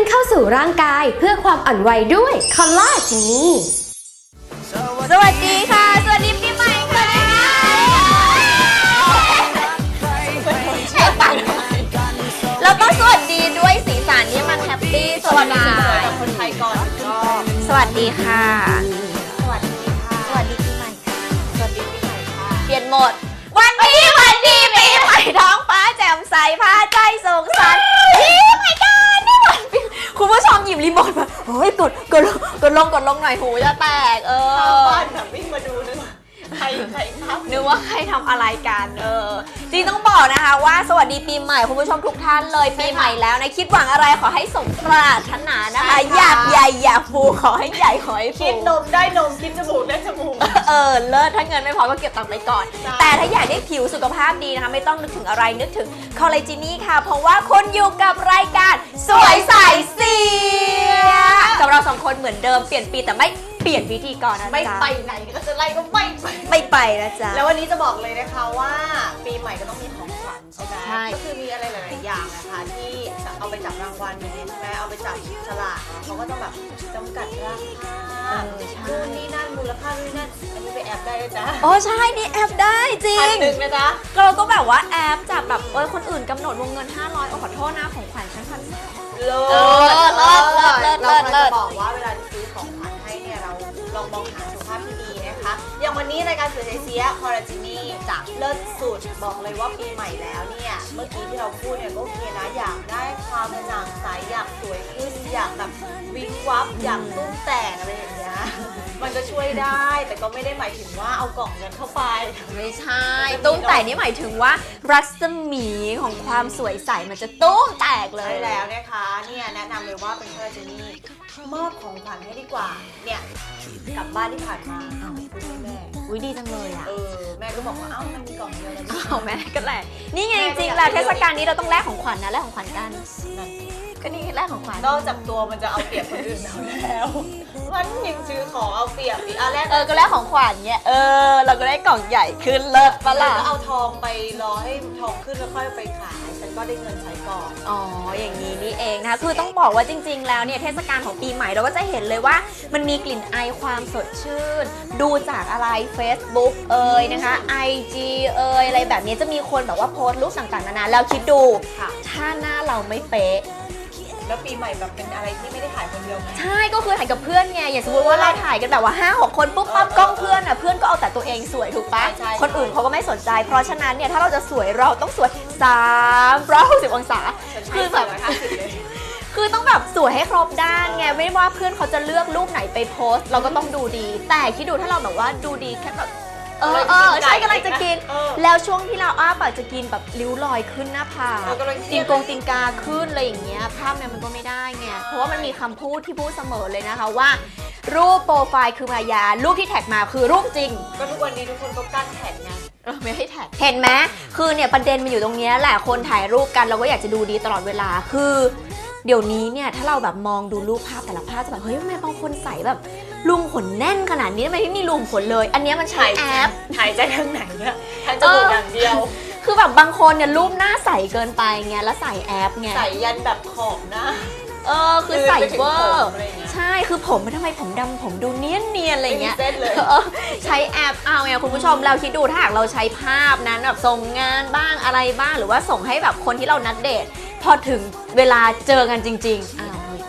มคอลลาเจนเข้าสู่ร่างกายเพื่อความอ่อนไหวด้วยคอลลาเจนีสวัสดีค่ะ สวัสดีปีใหม่ค่ะเราต้องสวัสดีด้วยสีสันที่มันแฮปปี้สดใสกับคนไทยก่อนก็สวัสดีค่ะ สวัสดีค่ะ สวัสดีปีใหม่ค่ะสวัสดีปีใหม่ค่ะเปลี่ยนหมด วันนี้วันดีปีใหม่ท้องฟ้าแจ่มใสผ้าใจสงสารปีใหม่กันนี่วันปี คุณผู้ชมหยิบรีโมทมาเฮ้ยกดกดลงกดลงกดลงหน่อยหูจะแตกเออ บ้านแบบวิ่งมาดูนะ ใครใครครับนึกว่าใครทำอะไรกันเออจริงต้องบอกนะคะว่าสวัสดีปีใหม่คุณผู้ชมทุกท่านเลยปีใหม่แล้วนะคิดหวังอะไรขอให้สมปรารถนานะคะอยากใหญ่อยากฟูขอให้ใหญ่ขอให้ฟู คิดนมได้นมคิดจมูกได้จมูก เออเลิศถ้าเงินไม่พอก็เก็บตังค์ไปก่อน ใช่ แต่ถ้าอยากได้ผิวสุขภาพดีนะคะ ไม่ต้องนึกถึงอะไรนึกถึงคอลลาเจนี่ค่ะ เพราะว่าคุณอยู่กับรายการสวยใสเสียกับเราสองคนเหมือนเดิมเปลี่ยนปีแต่ไม่เปลี่ยนพิธีกรนะไม่จ๊ะไปไหนก็จะไล่ก็ไม่ไปไม่ไปนะจ๊ะ แล้ววันนี้จะบอกเลยนะคะว่าปีใหม่ก็ต้องมีของขวัญใช่ไหมใช่ ก็คือมีอะไรหลาย ๆ อย่างนะคะที่จะเอาไปจับรางวัลอย่างนี้ใช่ไหมเอาไปจับฉลากเขาก็ต้องแบบจำกัดราคาเออใช่นู่นนี่นั่นมูลค่านู่นนี่นั่นอันนี้ไปแอบได้นะจ๊ะโอ้ใช่นี่แอปได้จริพันง หนึ่งนะจ๊ะ เราก็แบบว่าแอปจับแบบเออคนอื่นกำหนดวงเงิน 500โอ้ขอโทษนะของขวัญฉันพัน เลิเออเลิศเลิศเลิศเราเลิศจะบอกว่าเวลาซื้อของ ลอ วันนี้รายการสื่อเอเชียคอร์จินี่จากเลิศสุดบอกเลยว่าปีใหม่แล้วเนี่ย เมื่อกี้ที่เราพูดเนี่ยก็โอเคนะอยากได้ความกระจ่างใสอยากสวยขึ้นอยากแบบวิงวับอยากตุ้มแต่งอะไรอย่างเงี้ยมันก็ช่วยได้แต่ก็ไม่ได้หมายถึงว่าเอากล่องเงินเข้าไป ไม่ใช่ ตุ้มแต่นี่หมายถึงว่ารัศมีของความสวยใสมันจะตุ้มแตกเลใช่ยแล้วนะคะเนี่ยแนะนำเลยว่าเป็นคอลลาเจนี่มอบของขวัญให้ดีกว่าเนี่ยกลับบ้านที่ผ่านมาเอาคุณให้แม่อุ้ยดีจังเลยอะเออแม่ก็บอกว่าเอ้ามันมีกล่องเดียวแล้วนี่เอาแม่ก็แหละนี่ไงแม่จก็ริงอยากๆแล้วให้เทเลือกศกาลนี้เราต้องแลกของขวัญนะแลกของขวัญกันนั่นก็นี่แลกของขวัญนอกจากตัวมันจะเอาเปรียบคนอื่นแล้วแล้ว มันยังซื้อของเอาเปรียบอีกอะแรกเออก็แลกของขวัญเนี่ยเออ เราก็ได้กล่องใหญ่ขึ้นเลิศปะเราล่ะก็เอาทองไปรอให้ทองขึ้นแล้วค่อยไปขายฉัน ก็ได้เงินใช้ก่อน อ๋อ อย่างนี้นี่เองนะคะ คือต้องบอกว่าจริง ๆ แล้วเนี่ยเทศกาลของปีใหม่เราก็จะเห็นเลยว่า มันมีกลิ่นไอายความสดชื่น ดูจากอะไร Facebook เอ่ยนะคะ IG เอ่ยอะไรแบบนี้จะมีคนแบบว่าโพสต์รูปต่างๆนานาแล้วคิดดู ค่ะ ถ้าหน้าเราไม่เป๊ะ แล้วปีใหม่แบบเป็นอะไรที่ไม่ได้ถ่ายคนเดียวไหมใช่ก็คือถ่ายกับเพื่อนไงอย่างสมมติว่าเราถ่ายกันแบบว่า5 6คนปุ๊บปั๊บกล้องเพื่อนอะเพื่อนก็เอาแต่ตัวเองสวยถูกปะใช่ใช่ คนอื่นเขาก็ไม่สนใจ เพราะฉะนั้นเนี่ยถ้าเราจะสวยเราต้องสวย360องศา ฉันคืให้อแบแบบบห้าสิบเลยคือต้องแบบสวยให้ครบด้านไงไม่ว่าเพื่อนเขาจะเลือกรูปไหนไปโพสต์ เราก็ต้องดูดี แต่คิดดูถ้าเราแบบว่าดูดีแค่แบบ เออเออใช่กำลังจะกิน เออ แล้วช่วงที่เราอ้าปากจะกินแบบริ้วรอยขึ้นหน้าผากเออกำลังเครีติยงด กงติงกาขึ้นอะไรอย่างเงี้ยภาพเนี่ยมันก็ไม่ได้ไงเพราะว่ามันมีคำพูดที่พูดเสมอเลยนะคะว่า รูปโปรไฟล์คือมายา รูปที่แท็กมาคือรูปจริง ก็ทุกวันนี้ทุกคนก็กั้นแขนไง เออไม่ให้แท็กเห็นไหมคือเนี่ยประเด็นมันอยู่ตรงเนี้ยแหละคนถ่ายรูปกันเราก็อยากจะดูดีตลอดเวลาคือ เดี๋ยวนี้เนี่ยถ้าเราแบบมองดูรูปภาพแต่ละภาพจะแบบเฮ้ยทำไมบางคนใส่แบบ ลุงขนแน่นขนาดนี้ทำไมไม่มีลุงขนเลย อันเนี้ยมันใช้แอป หายใจทางไหนเนี่ยทางจมูกอย่างเดียว คือแบบบางคนเนี่ยรูปหน้าใสเกินไปไงแล้วใส่แอปไงใส่ยันแบบขอบหนะเออคือใส่เวอร์อะไรอย่างเงี้ยใช่คือผมมันทำไมผมดำผมดูเนียนเนียนๆอะไรอย่างเงี้ยไม่มีเส้นเลย ออใช้แอปเอาไงคุณผู้ชมเราคิดดูถ้าหากเราใช้ภาพนั้นแบบส่งงานบ้างอะไรบ้างหรือว่าส่งให้แบบคนที่เรานัดเดทพอถึงเวลาเจอกันจริงๆอ้า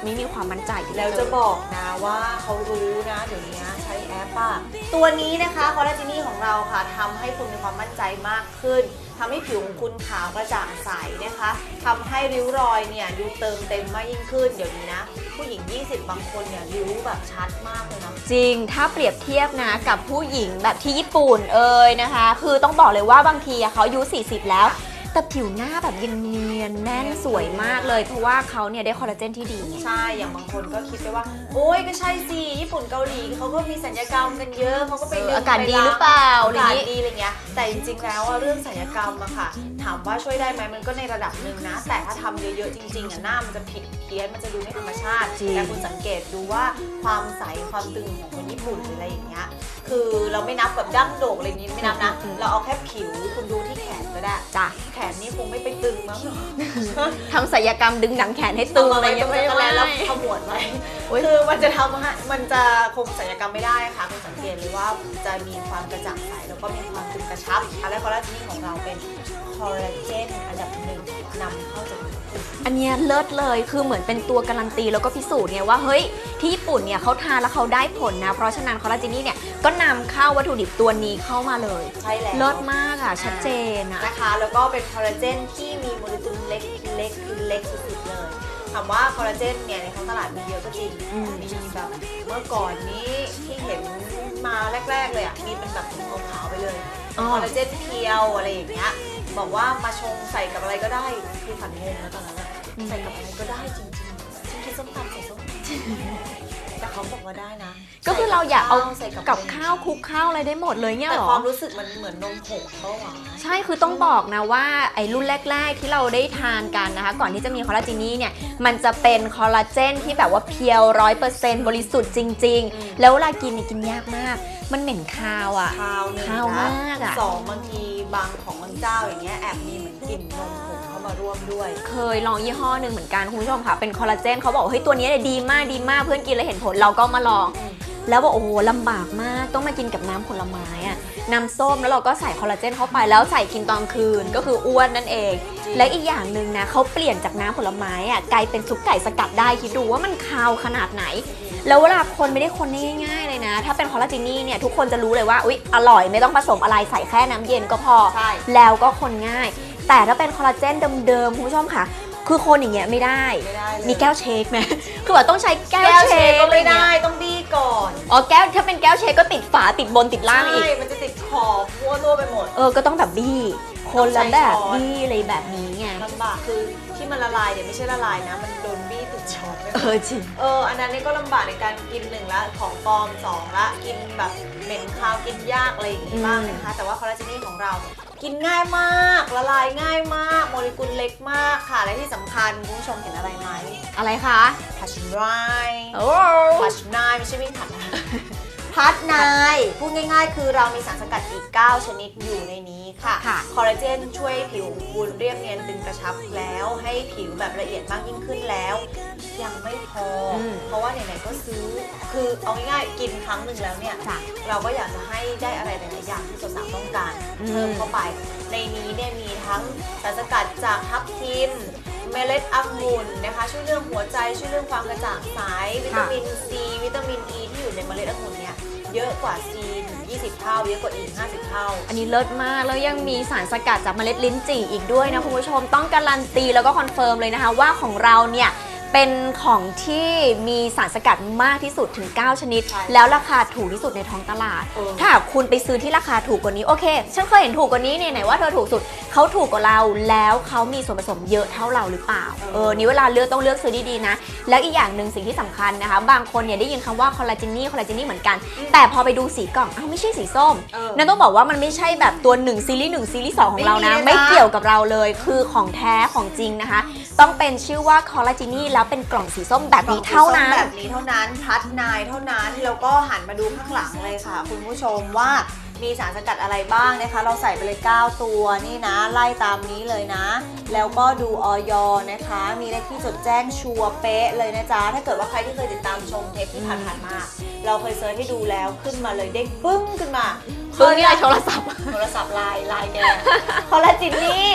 วไม่มีความมั่นใจที่แล้วจะบอกนะว่าเขารู้นะเดี๋ยวนี้ใช้แอปอะตัวนี้นะคะคอลลาเจนี่ของเราค่ะทำให้คุณมีความมั่นใจมากขึ้นทำให้ผิวของคุณขาวกระจ่างใสนะคะทำให้ริ้วรอยเนี่ยดูเติมเต็มมากยิ่งขึ้นเดี๋ยวนี้นะผู้หญิง 20 บางคนเนี่ยริ้วแบบชัดมากเลยนะจริงถ้าเปรียบเทียบนะกับผู้หญิงแบบที่ญี่ปุ่นเอ่ยนะคะ คือต้องบอกเลยว่าบางทีอะเขาอายุ 40 แล้ว แต่ผิวหน้าแบบยังเนียนแน่นสวยมากเลย เพราะว่าเขาเนี่ยได้คอลลาเจนที่ดีใช่ อย่างบางคนก็คิดไปว่า โอ้ยก็ใช่สิ ญี่ปุ่นเกาหลีเขาก็มีสัญญกรรมกันเยอะเขาก็ไปเออดึงอากาศไปดีล้งหรือเปล่าอากาศอะไรอย่างงี้ดีอะไรเงี้ย แต่จริงๆ แล้วอะเรื่องสัญญกรรมอะค่ะ ถามว่าช่วยได้ไหมมันก็ในระดับหนึ่งนะ แต่ถ้าทำเยอะๆ จริงๆอะหน้ามันจะผิดเพี้ยน มันจะดูไม่ธรรมชาติ จริง แต่คุณสังเกตดูว่าความใส ความตึงของคนญี่ปุ่นหรืออะไรอย่างเงี้ย คือเราไม่นับแบบดั้งโด่งอะไรอย่างงี้ไม่นับนะ เราเอาแค่ผิว คุณดูที่แขนก็ได้ จ้ะ แขนนนี่คงไม่ไปตึงมั้งทำศัลยกรรมดึงหนังแขนให้ตึงอะไรเาเงี้ยมาไม่ไว้ตรงจักรแลแล้วไม่ขมวดไว้โอ๊ยคือมันจะทำให้มันจะคงศัลยกรรมไม่ได้ค่ะคุณสังเกตเลยว่าจะมีความกระจ่างใสแล้วก็มีความตึงกระชับและคอลลาเจนของเราเป็น คอลลาเจนอันดับหนึ่งนำเข้าจากญี่ปุ่น อันเนี้ยเลิศเลยคือเหมือนเป็นตัวการันตีแล้วก็พิสูจน์ไงว่าเฮ้ยที่ญี่ปุ่นเนี่ยเขาทานแล้วเขาได้ผลนะ เพราะฉะนั้นคอลลาเจนี่เนี่ยก็นำเข้าวัตถุดิบตัวนี้เข้ามาเลยใช่แล้ว เลิศมากอะชัดเจนอะ นะคะ แล้วก็เป็นคอลลาเจนที่มีโมเลกุลเล็กเล็กคือเล็กสุดๆเลยถามว่าคอลลาเจนเนี่ยในท้องตลาดมีเยอะก็จริงอืม มีแบบเมื่อก่อนนี้ที่เห็นมาแรก ๆ เลยอะมีเป็นแบบถุงขาวๆไปเลยอ๋อคอลลาเจนเพียวอะไรอย่างเงี้ย บอกว่ามาชงใส่กับอะไรก็ได้ คือฝันงงนะตอนนั้นอะใส่กับอะไรก็ได้จริงๆฉันคิดส้มตำใส่ส้มตำ แต่เขาบอกว่าได้นะก็คือเราอยากเอาใส่กับกับอะไรข้าวคลุกข้าวอะไรได้หมดเลยเนี่ยแต่เหรอความรู้สึกมันเหมือนนมผงเปล่าวะใช่คือต้องบอกนะว่าไอ้รุ่นแรก ๆ ที่เราได้ทานกันนะคะ ก่อนที่จะมีคอลลาเจนี่เนี่ย มันจะเป็นคอลลาเจนที่แบบว่าเพียวร้อยเปอร์เซ็นต์บริสุทธิ์จริงอืมๆแล้วเวลากินเนี่ยกินยากมาก มันเหม็นคาวอะข้าวหนึ่งข้าวนะมากอะสองบางทีบางของบางเจ้าอย่างเงี้ยแอบมีเหมือนกลิ่นนมผงเข้า มาร่วมด้วย เคยลองยี่ห้อหนึ่งเหมือนกันคุณผู้ชมค่ะ เป็นคอลลาเจนเขาบอกว่าเฮ้ยตัวนี้เนี่ยดีมากดีมากเพื่อนกินแล้วเห็นผลเราก็มาลอง แล้วบอกโอ้โหลำบากมากต้องมากินกับน้ำผลไม้อะน้ำส้มแล้วเราก็ใส่คอลลาเจนเข้าไปแล้วใส่กินตอนคืนก็คืออ้วนนั่นเองจริงและอีกอย่างหนึ่งนะเขาเปลี่ยนจากน้ำผลไม้อะกลายเป็นซุปไก่สกัดได้คิดดูว่ามันคาวขนาดไหน แล้วเวลาคนไม่ได้คนได้ง่ายๆเลยนะ ถ้าเป็นคอลลาเจนี่เนี่ยทุกคนจะรู้เลยว่าอุ๊ยอร่อยไม่ต้องผสมอะไรใส่แค่น้ำเย็นก็พอใช่แล้วก็คนง่าย แต่ถ้าเป็นคอลลาเจนเดิมๆคุณผู้ชมค่ะ คือคนอย่างเงี้ยไม่ได้ ไม่ได้เลย มีแก้วเชคไหมคือแบบต้องใช้แก้วแก้วเชเชคคก็ไม่อะรเงี้ได้ยต้องบี้ก่อนอ๋อแก้วถ้าเป็นแก้วเชคก็ติดฝาติดบนติดล่างอีก ใช่มันจะติดขอบมั่วตัวไปหมด เออ ก็ต้องแบบบี้คนละแบบต้องใช้ช้อน บี้อะไรแบบนี้ไง ลำบากคือที่มันละลายเนี่ยไม่ใช่ละลายนะ มันโดนบี้ติดช้อนไปหมเอดอจริง เอออันนั้นนี่ก็ลำบากในการกินหนึ่งละของปลอมสองละกินแบบเหม็นคาวกินยากอะไรอย่างงี้บ้างนะคะ แต่ว่าคอลลาเจนี่ของเรา กินง่ายมาก ละลายง่ายมาก โมเลกุลเล็กมากค่ะ และที่สำคัญคุณผู้ชมเห็นอะไรไหมอะไรคะพัชไนโอ้พัชไนไม่ใช่วิ่งผัดนะพัดนาย พูดง่ายๆ คือเรามีสารสกัดอีก 9 ชนิดอยู่ในนี้ค่ะค่ะคอลลาเจนช่วยผิวของคุณเรียบเนียนตึงกระชับแล้ว ให้ผิวแบบละเอียดมากยิ่งขึ้นแล้ว ยังไม่พออมเพราะว่าไหนๆก็ซื้อ คือเอาง่ายๆกินครั้งหนึ่งแล้วเนี่ย จ้ะเราก็อยากจะให้ได้อะไรหลายๆอย่างที่สาวๆต้องการอืม เพิ่มเข้าไป ในนี้เนี่ยมีทั้งสารสกัดจากทับทิม เมล็ดองุ่นนะคะ ช่วยเรื่องหัวใจช่วยเรื่องความกระจ่างใสวิตามินซีวิตามินอ e ีที่อยู่ในเมล็ดองุ่นเนี่ยเยอะกว่าซีถึง20 เท่า เยอะกว่าอีก 50 เท่า อันนี้เลิศมากแล้วยังมีสารสกัดจากเมล็ดลิ้นจี่อีกด้วยนะคุณผู้ชมต้องการันตีแล้วก็คอนเฟิร์มเลยนะคะว่าของเราเนี่ย เป็นของที่มีสารสกัดมากที่สุดถึง 9 ชนิดใช่แล้วราคาถูกที่สุดในท้องตลาดเออถ้าหากคุณไปซื้อที่ราคาถูกกว่านี้โอเค ฉันเคยเห็นถูกกว่านี้เนี่ยไหนว่าเธอถูกสุดเขาถูกกว่าเราแล้วเขามีส่วนผสมเยอะเท่าเราหรือเปล่าเออนี่เวลาเลือกต้องเลือกซื้อดีๆนะ แล้วอีกอย่างหนึ่งสิ่งที่สำคัญนะคะ บางคนเนี่ยได้ยินคำว่าคอลลาเจนี่คอลลาเจนี่เหมือนกัน แต่พอไปดูสีกล่องอ้าวไม่ใช่สีส้มเออนั่นต้องบอกว่ามันไม่ใช่แบบตัว1ซีรีส์1ซีรีส์2ของเรานะไม่มีเลยนะ ไม่เกี่ยวกับเราเลยคือของแท้ของจริงนะคะ ต้องเป็นชื่อว่าคอลลาเจนี่แล้วเป็นกล่องสีส้มแบบนี้เท่านั้น แบบนี้เท่านั้นพัดนายเท่านั้นแล้วก็หันมาดูข้างหลังเลยค่ะ คุณผู้ชมว่ามีสารสกัดอะไรบ้างนะคะ เราใส่ไปเลย 9 ตัวนี่นะ ไล่ตามนี้เลยนะ แล้วก็ดูออยนะคะ มีเลขที่จดแจ้งชัวร์เป๊ะเลยนะจ๊ะ ถ้าเกิดว่าใครที่เคยติดตามชมเทปที่ผ่านๆมา เราเคยเซิร์ชให้ดูแล้วขึ้นมาเลยเด้งปึ้งขึ้นมาปึ้งนี่อะไรโทรศัพท์ โทรศัพท์ไลน์ไลน์แกคอลลาจินี่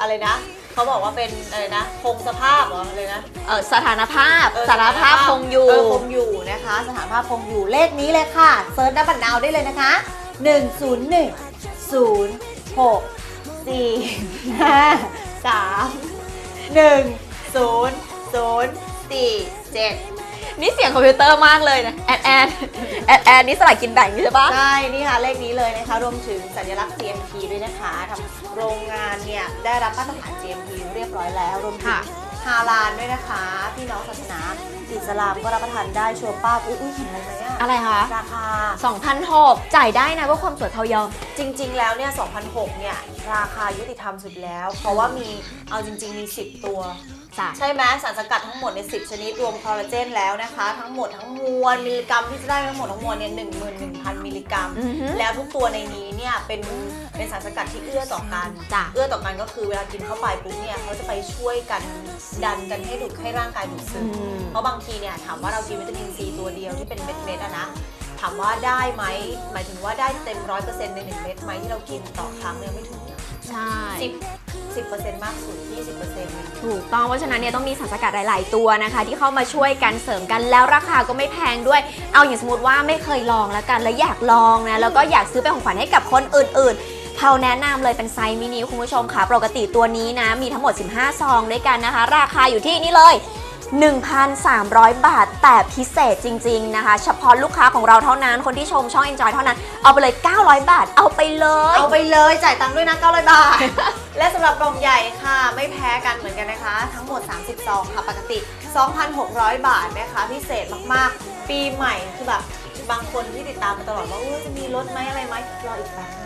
อะไรนะ เขาบอกว่าเป็นอะไรนะคงสภาพเหรออะไรนะ เออสถานภาพเออสถานภาพคงอยู่ เคงอยู่นะคะ สถานภาพคงอยู่เลขนี้เลยค่ะเซิร์ชหน้าบัตรนาวได้เลยนะคะ 1 0 1 0 6 4 5 3 1 0 0 4 7 นี่เสียงคอมพิวเตอร์มากเลยนะ แอดแอดแอดแอดนี่สลากกินแบ่งใช่ปะ ใช่ นี่ค่ะเลขนี้เลยนะคะ รวมถึงสัญลักษณ์ GMP ด้วยนะคะทำ โรงงานเนี่ยได้รับมาตรฐาน GMP เรียบร้อยแล้วรวมถึงค่ะ ฮาลานด้วยนะคะ พี่น้องศาสนาอิสลามก็รับประทานได้ชัวร์ป้าบอุ้ยอุ้ยเห็นอะไรไหมอะอะไรคะราคา 2,006จ่ายได้นะเพื่อความสวยเขายอม จริงๆ แล้วเนี่ย2,006 เนี่ย ราคายุติธรรมสุดแล้ว เพราะว่ามี เอาจริง ๆ มี 10 ตัว จ้ะใช่ไหมสารสกัดทั้งหมดใน 10 ชนิดรวมคอลลาเจนแล้วนะคะ ทั้งหมดทั้งมวลมิลลิกรัมที่จะได้ทั้งหมดทั้งมวลเนี่ยหนึ่งหมื่นหนึ่งพันมิลลิกรัม อือฮึ แล้วทุกตัวในนี้เนี่ยเป็นเป็นสารสกัดที่เอื้อต่อกัน จ้ะ เอื้อต่อกันก็คือเวลากินเข้าไปปุ๊บเนี่ยเขาจะไปช่วยกันดันกันให้ดูดให้ร่างกายดูดซึมอืม เพราะบางทีเนี่ยถามว่าเรากินวิตามินซีตัวเดียวที่เป็นเม็ดๆอะนะถามว่าได้ไหมหมายถึงว่าได้เต็มร้อยเปอร์เซ็นต์ในหนึ่งเม็ดไหมที่เรากินต่อครั้งเนี่ยไม่ถึงนะ ใช่สิบสิบเปอร์เซ็นต์มากสุดยี่สิบเปอร์เซ็นต์ถูกต้องเพราะฉะนั้นเนี่ยต้องมีสารสกัดหลาย ๆ ตัวนะคะ ที่เข้ามาช่วยกันเสริมกันแล้วราคาก็ไม่แพงด้วย เอาอย่างสมมติว่าไม่เคยลองแล้วกันแล้วอยากลองนะแล้วก็อยากซื้อเป็นของขวัญให้กับคนอื่น ๆเผาแนะนำเลยเป็นไซส์มินิคุณผู้ชมค่ะ ปกติตัวนี้นะ มีทั้งหมด 15 ซองด้วยกันนะคะ ราคาอยู่ที่นี่เลย 1,300 บาท แต่พิเศษจริง ๆ นะคะ เฉพาะลูกค้าของเราเท่านั้น คนที่ชมช่อง Enjoy เท่านั้น เอาไปเลย 900 บาท เอาไปเลย เอาไปเลยจ่ายตังค์ด้วยนะ 900 บาท และสำหรับกล่องใหญ่ค่ะ ไม่แพ้กันเหมือนกันนะคะ ทั้งหมด 30 ซองค่ะ ปกติ 2,600 บาทนะคะ พิเศษมาก ๆ ปีใหม่คือแบบบางคนที่ติดตามมาตลอดว่าอุ๊ยจะมีลดไหมอะไรไหมรออีกแป๊บนึงเ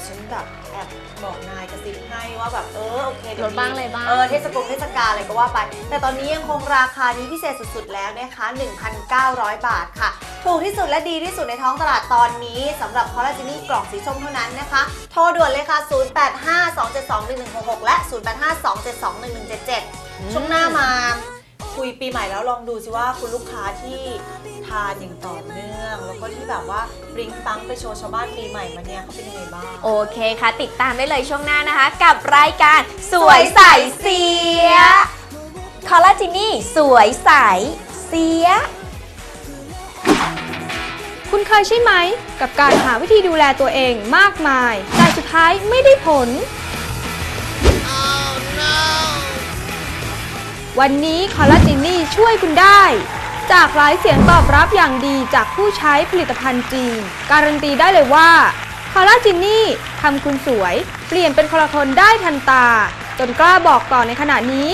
ดี๋ยวฉันแบบแอบบอกนายกระซิบให้ว่าแบบเออโอเคเดี๋ยวลดบ้างอะไรบ้าง เออเทศกาลเทศกาลอะไรก็ว่าไป แต่ตอนนี้ยังคงราคานี้พิเศษสุดๆแล้วนะคะ 1,900 บาทค่ะ ถูกที่สุดและดีที่สุดในท้องตลาดตอนนี้สำหรับคอลลาเจนี่กล่องสีส้มเท่านั้นนะคะ โทรด่วนเลยค่ะ 0852721166 และ 0852721177 ช่วงหน้ามา คุยปีใหม่แล้วลองดูสิว่าคุณลูกค้าที่ทานอย่างต่อเนื่องแล้วก็ที่แบบว่าบริงปังไปโชว์ชาวบ้านปีใหม่มาเนี่ยเขาเป็นยังไงบ้าง โอเคค่ะ ติดตามได้เลยช่วงหน้านะคะ กับรายการสวยใสเสีย คอลลาจินี่สวยใสเสีย คุณเคยใช่ไหม กับการหาวิธีดูแลตัวเองมากมาย แต่สุดท้ายไม่ได้ผล วันนี้คอลลาเจนนี่ช่วยคุณได้ จากหลายเสียงตอบรับอย่างดีจากผู้ใช้ผลิตภัณฑ์จริง การันตีได้เลยว่าคอลลาเจนนี่ทำคุณสวย เปลี่ยนเป็นคนละคนได้ทันตา จนกล้าบอกต่อในขณะนี้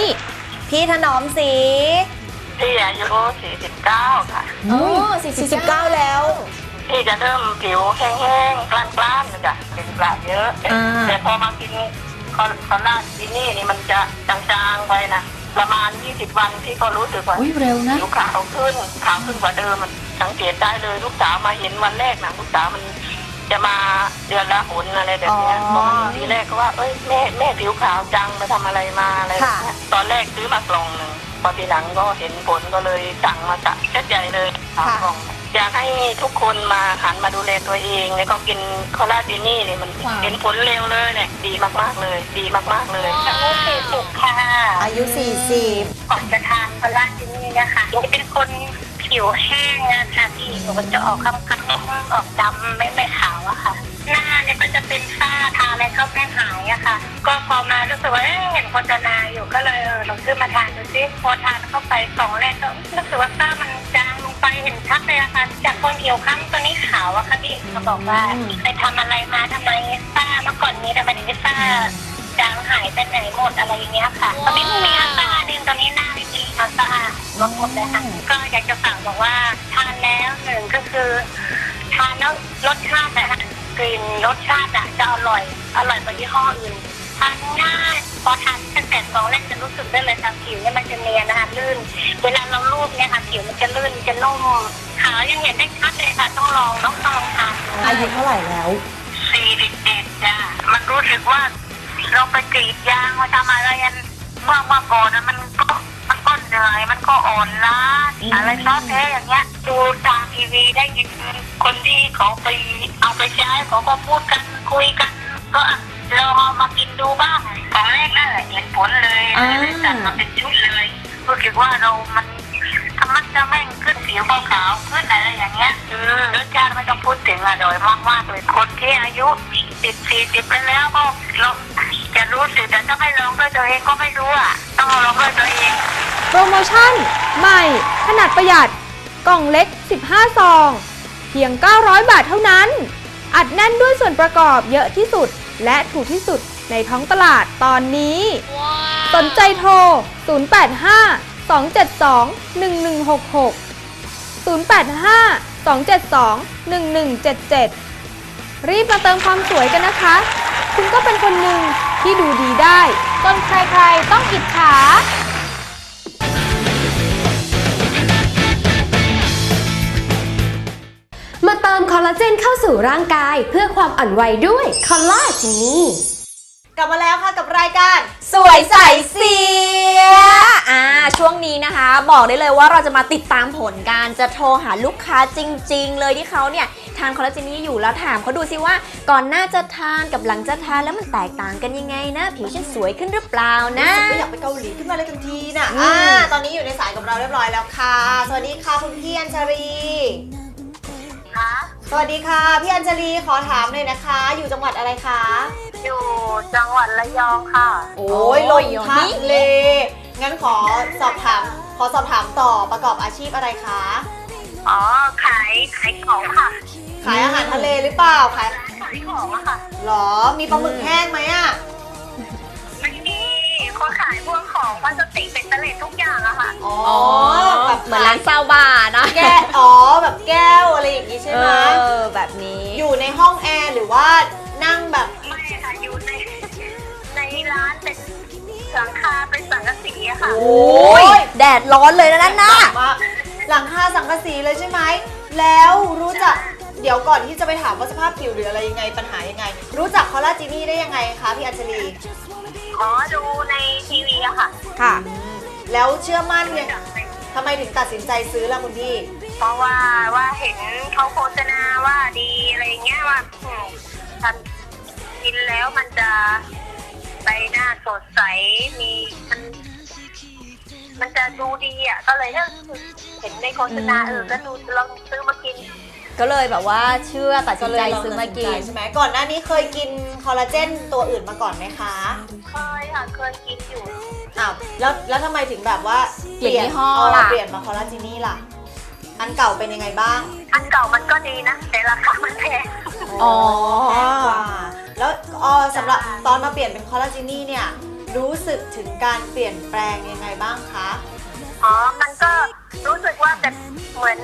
พี่ถนอมสีพี่อายุ49 ค่ะโอ้49แล้ว พี่จะเริ่มผิวแห้งๆกล้านๆนะจ๊ะเป็นกระเยอะ อ่า แต่พอมากินคอลคอลลาที่นี่นี่มันจะจางๆไปนะ ประมาณ 20 วันพี่ก็รู้สึกว่าอุ้ยเร็วนะผิวขาวขึ้นขาวขึ้นกว่าเดิมมันสังเกตได้เลยลูกสาวมาเห็นวันแรกนะลูกสาวมันจะมาเดือนละหนอะไรแบบเนี้ยอ๋อพอมาทีแรกก็ว่า เอ้ยแม่แม่ผิวขาวจังไปทำอะไรมาอะไรแบบเนี้ยตอนแรกซื้อมากล่องหนึ่งพอทีหลังก็เห็นผลก็เลยสั่งมาจัดเช็ดใหญ่เลยสามกล่อง อยากให้ทุกคนมาหันมาดูแลตัวเอง แล้วก็กินคอลลาเจนี่เนี่ยมันเห็นผลเร็วเลยเนี่ยดีมากๆเลย ดีมากๆเลยอายุสี่สิบค่ะอายุ 40 ก่อนจะทานคอลลาเจนี่นะคะจะเป็นคนผิวแห้งนะคะพี่มันจะออกคล้ำๆออกดำไม่ไม่ขาวอะค่ะ หน้าเนี่ยก็จะเป็นฝ้าทาอะไรก็ไม่หายอะค่ะ ก็พอมารู้สึกว่าเอ๊ะเห็นโฆษณาอยู่ก็เลยเออลองซื้อมาทานดูซิพอทานเข้าไปสองแรกก็รู้สึกว่าฝ้ามันจาง ลงไปเห็นชัดเลยอะค่ะจากคนผิวคล้ำตัวนี้ขาวอะค่ะพี่เขาบอกว่าไปทำอะไรมาทำไมฝ้าเมื่อก่อนนี้ทำไมถึงได้ฝ้าจางหายไปไหนหมดอะไรอย่างเงี้ยค่ะตอนนี้มีอัลตราเดนตอนนี้หน้าไม่มีอัลตราลดหมดเลยค่ะก็อยากจะฝากบอกว่าทานแล้วหนึ่งก็คือทานแล้วรสชาตินะคะกลิ่นรสชาติอะจะอร่อยอร่อยกว่ายี่ห้ออื่นทานง่ายพอทานตั้ง แต่สองแรกจะรู้สึกได้เลยค่ะผิวเนี่ยมันจะเนียนนะคะลื่น เวลาเราลูบเนี่ยค่ะผิวมันจะลื่นจะนุ่มขาวยังเห็นได้ชัดเลยค่ะต้องลองต้องลองทานดูอายุเท่าไหร่แล้วสี่สิบเอ็ดจ้ะมันรู้สึกว่าเราไปกรีดยางมาทำอะไรกันเมื่อเมื่อก่อนน่ะมันก็มันก็เหนื่อยมันก็อ่อนล้าอะไรท้อแท้อย่างเงี้ยดูทางทีวีได้ยินคนที่เขาไปเอาไปใช้เขาก็พูดกันคุยกัน ก็ลอง อ่า เลยจัดมาเป็นชุดเลยรู้สึกว่าเรา มันทำมันจะแม่งขึ้นผิวขาวๆขึ้นอะไรอย่างเงี้ยอืมรสชาติไม่ต้องพูดถึงอร่อยมากๆเลยคนที่อายุสิบสี่สิบไปแล้วก็เราจะรู้สึกแต่ถ้าไม่ลองด้วยตัวเองก็ไม่รู้อะต้องลองด้วยตัวเอง โปรโมชั่น ใหม่ ขนาดประหยัด กล่องเล็ก 15 ซอง เพียง 900 บาทเท่านั้น อัดแน่นด้วยส่วนประกอบเยอะที่สุด และถูกที่สุดในท้องตลาดตอนนี้ สนใจโทร 085 272 1166 085 272 1177 รีบมาเติมความสวยกันนะคะ คุณก็เป็นคนหนึ่งที่ดูดีได้จนใครๆต้องอิจฉามาเติมคอลลาเจนเข้าสู่ร่างกายเพื่อความอ่อนไหวด้วยคอลลาเจนี กลับมาแล้วค่ะกับรายการ สวยใสเสียอ่าช่วงนี้นะคะ บอกได้เลยว่าเราจะมาติดตามผลการจะโทรหาลูกค้าจริง ๆ เลยที่เขาเนี่ยทานคอลลาเจนนี้อยู่แล้วถามเขาดูสิว่าก่อนหน้าจะทานกับหลังจะทานแล้วมันแตกต่างกันยังไงนะ ผิวฉันสวยขึ้นหรือเปล่านะรู้สึกว่าอยากไปเกาหลีขึ้นมาเลยทันทีน่ะอืมอ่าตอนนี้อยู่ในสายกับเราเรียบร้อยแล้วค่ะ สวัสดีค่ะคุณพี่อัญชลีคะ สวัสดีค่ะ พี่อัญชลีขอถามเลยนะคะ อยู่จังหวัดอะไรคะ อยู่จังหวัดระยองค่ะ โอ้ยลงทะเลงั้นขอสอบถาม ขอสอบถามต่อประกอบอาชีพอะไรคะ อ๋อ ขายขายของค่ะ ขายอาหารทะเลหรือเปล่าขายขายของอะค่ะหรอ มีปลาหมึกแห้งไหมอะไม่มีเขาขายพวก ของพลาสติกเป็นตะเลทุกอย่างอะค่ะ อ๋ออ๋อแบบเหมือนร้านซาวบาร์นะแก้วอ๋อแบบแก้วอะไรอย่างงี้ใช่เอไหมอแบบนี้ อยู่ในห้องแอร์หรือว่านั่งแบบไม่ค่ะอยู่ในในร้านเป็นหลังคาเป็นสังกะสีอะค่ะ โอ้ยแดดร้อนเลยนะนั่นน่ะ ว่าหลังคาสังกะสีเลยใช่ไหมแล้วรู้จักเดี๋ยวก่อนที่จะไปถามว่าสภาพผิวหรืออะไรยังไงปัญหายังไง รู้จักคอลลาเจนี่ได้ยังไงคะพี่อัญชลี อ๋อดูในทีวีอะค่ะ ค่ะ แล้วเชื่อมั่นเนี่ยทำไมถึงตัดสินใจซื้อล่ะคุณพี่ เพราะว่าว่าเห็นเขาโฆษณาว่าดีอะไรเงี้ยว่าอืมทำกินแล้วมันจะใบหน้าสดใสมีมันมันจะดูดีอะก็เลยเออเห็นในโฆษณาเออก็ดูลองซื้อมากิน ก็เลยแบบว่าเชื่อตัดสินใจลงซื้อมากิตัดนสิใจใช่ไหมก่อนหน้านี้เคยกินคอลลาเจนตัวอื่นมาก่อนไหมคะเคยค่ะเคยกินอยู่อ้าวแล้วแล้วทำไมถึงแบบว่าเปลี่ยนยี่ห้อเล่ะ เปลี่ยนมาคอลลาเจนี่ล่ะ อันเก่าเป็นยังไงบ้างอันเก่ามันก็ดีนะ แต่ราคามันแพงอ๋อ แพงกว่าแล้วเออสำหรับตอนมาเปลี่ยนเป็นคอลลาเจนี่เนี่ยรู้สึกถึงการเปลี่ยนแปลงยังไงบ้างคะ อ๋อ มันก็รู้สึกว่าจะเหมือน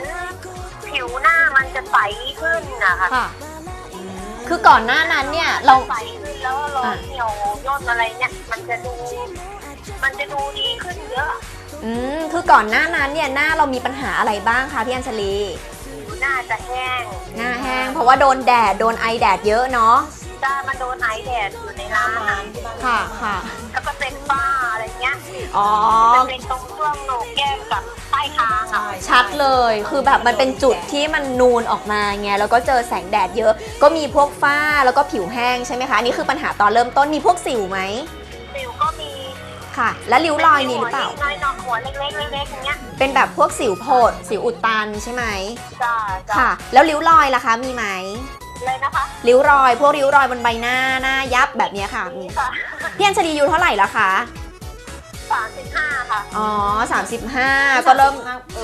ผิวหน้ามันจะใสขึ้นนะคะค่ะ คือก่อนหน้านั้นเนี่ยเรา ใสขึ้นแล้วรอยเหี่ยวย่นอะไรเนี่ย มันจะดู มันจะดูดีขึ้นเยอะอืม คือก่อนหน้านั้นเนี่ยหน้าเรามีปัญหาอะไรบ้างคะพี่อัญชลี ผิวหน้าจะแห้งหน้าแห้งเพราะว่าโดนแดดโดนไอแดดเยอะเนาะ จ้ามันโดนไอแดดอยู่ในร้านอะค่ะค่ะ แล้วก็เป็นฝ้าอะไรเงี้ยอ๋อ จะเป็นตรงช่วงโหนกแก้มกับใต้ คางอะ ชัดเลย คือแบบมันเป็นจุดที่มันนูนออกมาไงแล้วก็เจอแสงแดดเยอะ ก็มีพวกฝ้าแล้วก็ผิวแห้งใช่ไหมคะอันนี้คือปัญหาตอนเริ่มต้นมีพวกสิวไหมสิวก็มีค่ะ แล้วริ้วรอยมีหรือเปล่าน้อยนอกหัวเล็กๆเล็กๆอย่างเงี้ยเป็นแบบพวกสิวโผดสิวอุดตันใช่ไหมจ้าจ้าค่ะ แล้วริ้วรอยล่ะคะมีไหมเลยนะคะริ้วรอย พวกริ้วรอยบนใบหน้าหน้ายับแบบเนี้ยค่ะมีค่ะพี่อัญชลีอายู่เท่าไหร่แล้วคะ สามสิบห้าค่ะ อ๋อ 35 ก็เริ่ม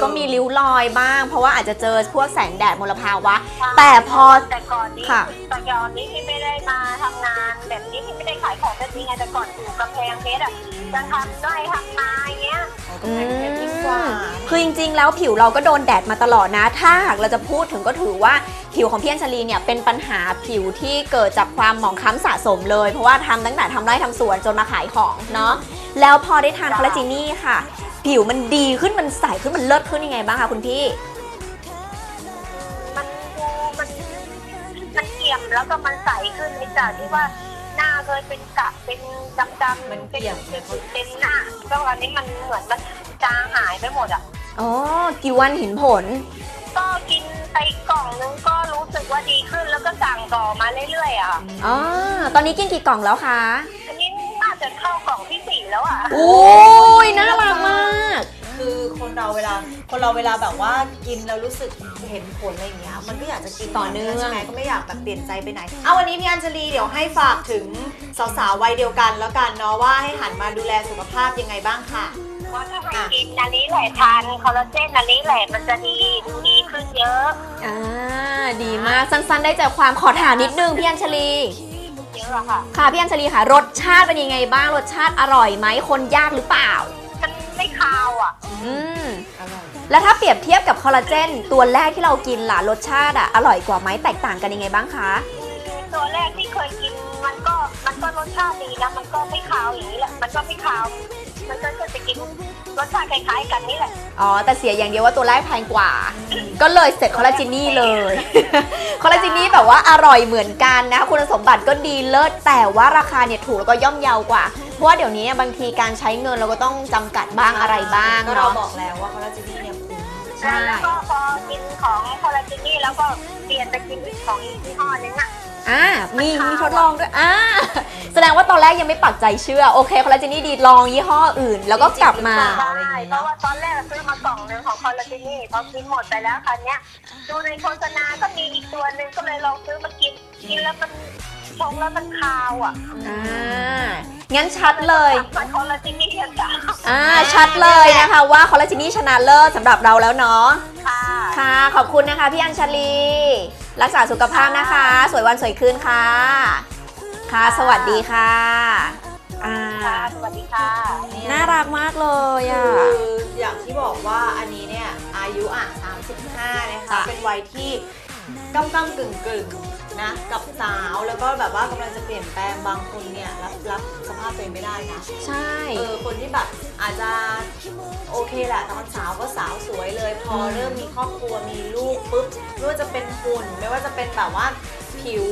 ก็มีริ้วรอยบ้าง เพราะว่าอาจจะเจอพวกแสงแดดมลภาวะ แต่พอแต่ก่อนนี้ค่ะแต่ก่อนนี้ที่ไม่ได้มาทำงาน แบบนี้ที่ไม่ได้ขายของแบบนี้ไงแต่ก่อนอยู่กำแพงเพชรอะจะทำไร่ทำนาอย่างเงี้ยอืมยิ่งกว่าคือจริงๆ แล้วผิวเราก็โดนแดดมาตลอดนะ ถ้าหากเราจะพูดถึงก็ถือว่า ผิวของพี่อัญชลีเนี่ยเป็นปัญหาผิวที่เกิดจากความหมองคล้ำสะสมเลย เพราะว่าทำตั้งแต่ทำไร่ทำสวนจนมาขายของเนาะแล้วพอได้ทานคอลลาเจนี่ค่ะ ผิวมันดีขึ้นมันใสขึ้นมันเลิศขึ้นยังไงบ้างคะคุณพี่ มันดูมันมันเกี่ยมแล้วก็มันใสขึ้นในจากที่ว่าหน้าเคยเป็นกะเป็นดำๆมันเป็นเกี่ยมเป็นเป็นหน้าแล้วอันนี้มันเหมือนมันจางหายไปหมดอะ อ๋อ กี่วันเห็นผล ก็กินไปกล่องนึงก็รู้สึกว่าดีขึ้นแล้วก็สั่งต่อมาเรื่อยๆอะอ๋อ ตอนนี้กินกี่กล่องแล้วคะ อันนี้น่าจะเข้ากล่องที่สี่แล้วอะโอ้ยน่ารักมาก คือคนเราเวลาคนเราเวลาแบบว่ากินแล้วรู้สึกเห็นผลอะไรอย่างเงี้ย มันก็อยากจะกินต่อเนื่องใช่ไหมก็ไม่อยากแบบเปลี่ยนใจไปไหน เอาวันนี้พี่อัญชลีเดี๋ยวให้ฝากถึงสาวๆวัยเดียวกันแล้วกันเนาะว่าให้หันมาดูแลสุขภาพยังไงบ้างค่ะ ว่าถ้าให้กินอันนี้แหละทานคอลลาเจนอันนี้แหละมันจะดีดูดีขึ้นเยอะ อ่าดีมากสั้นๆ ได้ใจความขอถามนิดนึงพี่อัญชลี เยอะอะค่ะ ค่ะพี่อัญชลีค่ะรสชาติเป็นยังไงบ้างรสชาติอร่อยไหมคนยากหรือเปล่า มันไม่คาวอะ อืมแล้วถ้าเปรียบเทียบกับคอลลาเจนตัวแรกที่เรากินล่ะรสชาติอะอร่อยกว่าไหมแตกต่างกันยังไงบ้างคะ ตัวแรกที่เคยกินมัน ก็มันก็รสชาติดีนะมันก็ไม่คาวอย่างนี้แหละมันก็ไม่คาวมันก็จะไปกินรสชาติคล้ายๆกันนี่แหละอ๋อแต่เสียอย่างเดียวว่าตัวแรกแพงกว่า ก็เลยเสร็จคอลลาเจนี่เลยคอลลาเจนี่แบบว่าอร่อยเหมือนกันนะคะคุณสมบัติก็ดีเลิศแต่ว่าราคาเนี่ยถูกแล้วก็ย่อมเยาวกว่า เพราะว่าเดี๋ยวนี้เนี่ยบางทีการใช้เงินเราก็ต้องจำกัดบ้างอะไรบ้างก็เราเนาะบอกแล้วว่าคอลลาเจนี่เนี่ยคุ้มใช่แล้วก็พอกินของคอลลาเจนี่แล้วก็เปลี่ยนไปกินของอีกยี่ห้อนึงอะ อ่ามีมีทดลองด้วยอ่าแสดงว่าตอนแรกยังไม่ปักใจเชื่อ โอเคคอลลาเจนี่ดีลองยี่ห้ออื่น แล้วก็กลับมาใช่เพราะว่าตอนแรกซื้อมากล่องหนึงของคอลลาเจนี่พอกินหมดไปแล้วคราวเนี้ยดูในโฆษณาก็มีอีกตัวหนึ่งก็เลยลองซื้อมากินกินแล้วมัน ชงแล้วมันคาวอะอ่างั้นชัดเลยมันคอลลาเจนี่อะจ้ะอ่าชัดเลยนะคะว่าคอลลาเจนี่ชนะเลิศสำหรับเราแล้วเนาะค่ะค่ะ ขอบคุณนะคะพี่อัญชลี รักษาสุขภาพนะคะ สวยวันสวยคืนค่ะ ค่ะ สวัสดีค่ะอ่าค่ะสวัสดีค่ะ น่ารักมากเลยอะคืออย่างที่บอกว่าอันนี้เนี่ยอายุอะ35นะคะค่ะเป็นวัยที่กำกำกึ่งกึ่งๆ นะ กับสาวแล้วก็แบบว่ากำลังจะเปลี่ยนแปลงบางคนเนี่ยรับรับสภาพตัวเองไม่ได้นะใช่ เออคนที่แบบอาจจะโอเคแหละตอนสาวก็สาวสวยเลย พอเริ่มมีครอบครัวมีลูกปุ๊บไม่ว่าจะเป็นหุ่นไม่ว่าจะเป็นแบบว่าผิว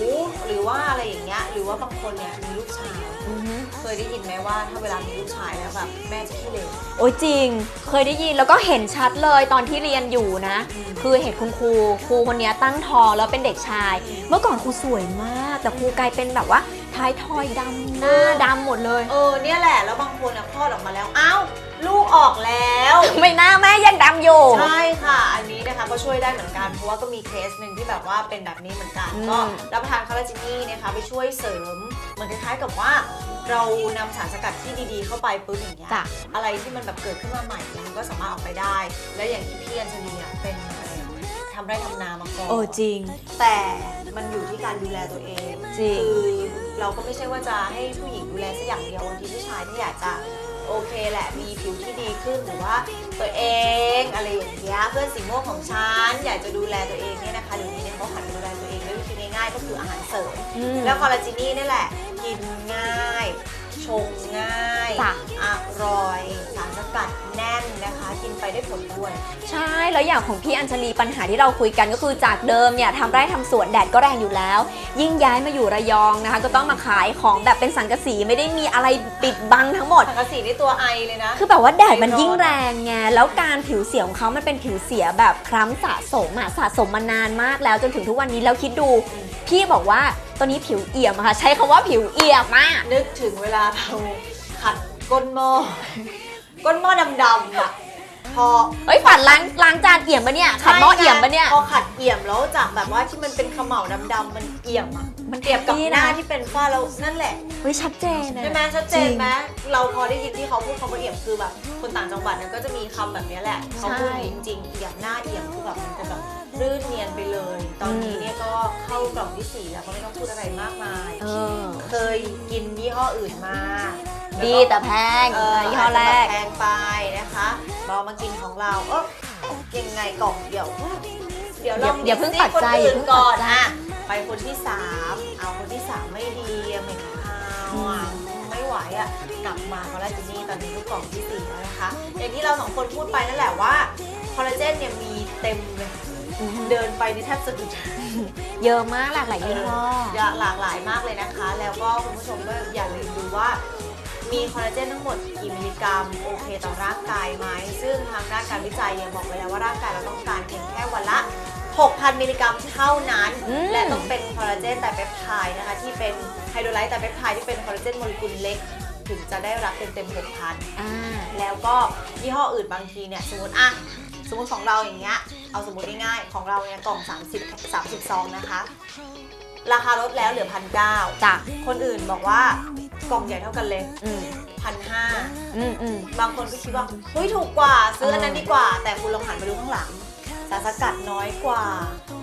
หรือว่าอะไรอย่างเงี้ยหรือว่าบางคนเนี่ยมีลูกชาย อือฮึเค ยได้ยินไหมว่าถ้าเวลามีลูกชายแล้วแบบแม่จะขี้เหร่โอ้ยจริง เคยได้ยินแล้วก็เห็นชัดเลยตอนที่เรียนอยู่นะอืมคือเห็นคุณครูครูคนนี้ตั้งท้องแล้วเป็นเด็กชาย เมื่อก่อนครูสวยมาก แต่ครูกลายเป็นแบบว่าท้ายทอยดำหน้าดำหมดเลย เออเนี่ยแหละแล้วบางคนอะคลอดออกมาแล้วอ้าว ลูกออกแล้ว ไม่น่าแม่ยังดำอยู่ ใช่ค่ะ อันนี้นะคะก็ช่วยได้เหมือนกันเพราะว่าก็มีเคสหนึ่งที่แบบว่าเป็นแบบนี้เหมือนกัน อืม ก็รับประทานคอลลาเจนี่นะคะไปช่วยเสริม เหมือนคล้ายๆกับว่า เรานำสารสกัดที่ดีๆเข้าไปปุ๊บอย่างเงี้ย จ้ะ อะไรที่มันแบบเกิดขึ้นมาใหม่เนี่ยมันก็สามารถออกไปได้ และอย่างที่พี่อัญชลีอะเป็นอะไรอะ ทำไร่ทำนามาก่อนโอ้จริง แต่มันอยู่ที่การดูแลตัวเองจริง คือเราก็ไม่ใช่ว่าจะให้ผู้หญิงดูแลสักอย่างเดียวบางทีผู้ชายที่อยากจะโอเคแหละมีผิวที่ดีขึ้นหรือว่าตัวเองอะไรอย่างเงี้ยเพื่อนสีม่วงของฉันอยากจะดูแลตัวเองเนี่ยนะคะเดี๋ยวนี้เนี่ยเขาหันมาดูแลตัวเองด้วยวิธีง่ายๆ ก็คืออาหารเสริม อืม แล้วคอลลาเจนี่นี่แหละกินง่าย ชงง่ายจ้ะ อร่อย สารสกัดแน่นนะคะ กินไปได้ผลด้วย ใช่แล้วอย่างของพี่อัญชลีปัญหาที่เราคุยกันก็คือจากเดิมเนี่ยทำไร่ทำสวนแดดก็แรงอยู่แล้ว ยิ่งย้ายมาอยู่ระยองนะคะ ก็ต้องมาขายของแบบเป็นสังกะสีไม่ได้มีอะไรปิดบังทั้งหมด สังกะสีนี่ตัวไอเลยนะ คือแบบว่าแดดมันยิ่งแรงไงแล้วการผิวเสียของเขามันเป็นผิวเสียแบบคล้ำสะสมอะสะสมมานานมากแล้วจนถึงทุกวันนี้แล้วคิดดู พี่บอกว่า ตอนนี้ผิวเอี่ยมอะค่ะ ใช้คำว่าผิวเอี่ยมมาก นึกถึงเวลาเราขัดก้นหม้อ ก้นหม้อดำๆอะพอเฮ้ยฝันล้างล้างจานเอี่ยมปะเนี่ยขัดหม้อเอี่ยมปะเนี่ย พอขัดเอี่ยมแล้วจากแบบว่าที่มันเป็นเขม่าดำๆมันเอี่ยมอะมันเปรียบกับนี่หนะน้าที่เป็นฝ้าแล้วนั่นแหละ เฮ้ยชัดเจนอะใช่ไหมชัดเจนไหมเราพอได้ยินที่เขาพูดคำว่าเอี่ยมคือแบบคนต่างจังหวัดเนี่ยก็จะมีคำแบบนี้แหละเขาพูดจริงๆเอี่ยมหน้าเอี่ยมคือแบบมันจะแบบ รื่นเนียนไปเลย ตอนนี้เนี่ยก็เข้ากล่องที่สี่แล้วก็ไม่ต้องพูดอะไรมากมาย เออ เคยกินยี่ห้ออื่นมาดีแต่แพงเออยี่ห้อแรกาจจะบบแพงไปนะคะลองมากินของเราเออยังไงกล่องเดียว เดี๋ยวลองเดี๋ยวเพิ่งปักใจคนอย่าอื่เพิ่นงก่อนปักใจอะไปคนที่สามเอาคนที่สามไม่ดีอะไม่เอาอะไม่ไหวอะกลับมาคอลลาเจนี่ตอนนี้ลูกกล่องที่สี่แล้วนะคะ อย่างที่เราสองคนพูดไปนั่นแหละว่าคอลลาเจนเนี่ยมีเต็มเลย เดินไปนี่แทบสะดุดเยอะมากหลากหลายยี่ห้อเยอะหลากหลายมากเลยนะคะ แล้วก็คุณผู้ชมก็อย่าลืมดูว่ามีคอลลาเจนทั้งหมดกี่มิลลิกรัมโอเคต่อร่างกายไหม ซึ่งทางด้านการวิจัยยังบอกไว้แล้วว่าร่างกายเราต้องการเพียงแค่วันละ 6,000 มิลลิกรัมเท่านั้นอืมและต้องเป็นคอลลาเจนไตรเปปไทด์นะคะ ที่เป็นไฮโดรไลท์ไตรเปปไทด์ที่เป็นคอลลาเจนโมเลกุลเล็ก ถึงจะได้รับเต็มๆ6,000อ่าแล้วก็ยี่ห้ออื่นบางทีเนี่ยสมมติอะสมมติของเราอย่างเงี้ย เอาสมมติง่ายๆของเราเนี่ยกล่อง 30 30ซองนะคะ ราคาลดแล้วเหลือพันเก้าจ้ะคนอื่นบอกว่ากล่องใหญ่เท่ากันเลยอืมพันห้าอืมอืมบางคนก็คิดว่าเฮ้ยถูกกว่าซื้ออันนั้นดีกว่า แต่คุณลองหันไปดูข้างหลังสารสกัดน้อยกว่า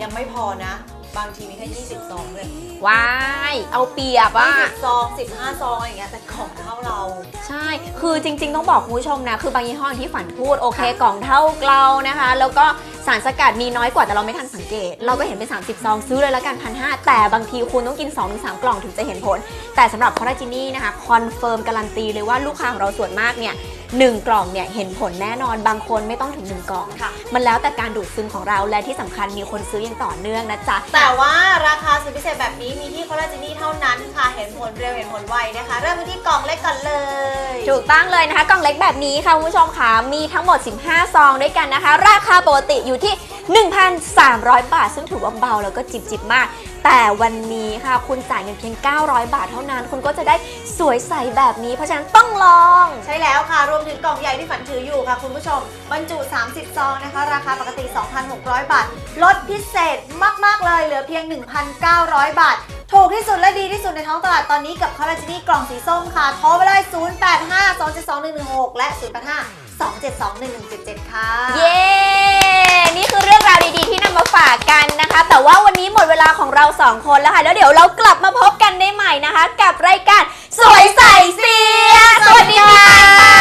ยังไม่พอนะ บางทีมีแค่ 20 ซองเลยว้าย เอาเปรียบอะ 20ซอง 15 ซองอะไรอย่างเงี้ยแต่ของเท่าเรา ใช่ คือจริง ๆ ต้องบอกคุณผู้ชมนะ คือบางยี่ห้อที่ฝันพูดโอเค กล่องเท่าเรานะคะ แล้วก็สารสกัดมีน้อยกว่าแต่เราไม่ทันสังเกต เราก็เห็นเป็น 30 ซองซื้อเลยละกันพันหแต่บางทีคุณต้องกิน 2-3 กล่องถึงจะเห็นผล แต่สำหรับคอลลาจินี่นะคะคอนเฟิร์มการันตีเลยว่าลูกค้าของเราส่วนมากเนี่ย หนึ่งกล่องเนี่ยเห็นผลแน่นอนบางคนไม่ต้องถึงหนึ่งกล่อง ค่ะ มันแล้วแต่การดูดซึมของเราและที่สำคัญมีคนซื้ออย่างต่อเนื่องนะจ๊ะ แต่ว่าราคาสุดพิเศษแบบนี้มีที่คอลลาเจนี่เท่านั้นค่ะ เห็นผลเร็วเห็นผลไวนะคะ เริ่มกันที่กล่องเล็กก่อนเลย ถูกต้องเลยนะคะกล่องเล็กแบบนี้ค่ะคุณผู้ชมค่ะมีทั้งหมด 15 ซองด้วยกันนะคะ ราคาปกติอยู่ที่ 1,300 บาท ซึ่งถือว่าเบาแล้วก็จิบจิบๆมาก แต่วันนี้ค่ะคุณจ่ายเงินเพียง 900 บาทเท่านั้น คุณก็จะได้สวยใสแบบนี้ เพราะฉะนั้นต้องลอง ใช่แล้วค่ะ รวมถึงกล่องใหญ่ที่ฝันถืออยู่ค่ะ คุณผู้ชม บรรจุ 30 ซองนะคะ ราคาปกติ 2,600 บาท ลดพิเศษมาก ๆ เลยเหลือเพียง 1,900 บาท ถูกที่สุดและดีที่สุดในท้องตลาดตอนนี้กับคอลลาเจนี่กล่องสีส้มค่ะโทรไปเลย 0852721116 และ015 272117 ค่ะ เย้ นี่คือเรื่องราวดีๆ ที่นำมาฝากกันนะคะ แต่ว่าวันนี้หมดเวลาของเราสองคนแล้วค่ะ แล้วเดี๋ยวเรากลับมาพบกันได้ใหม่นะคะ กับรายการสวยใสเสีย สวัสดีค่ะ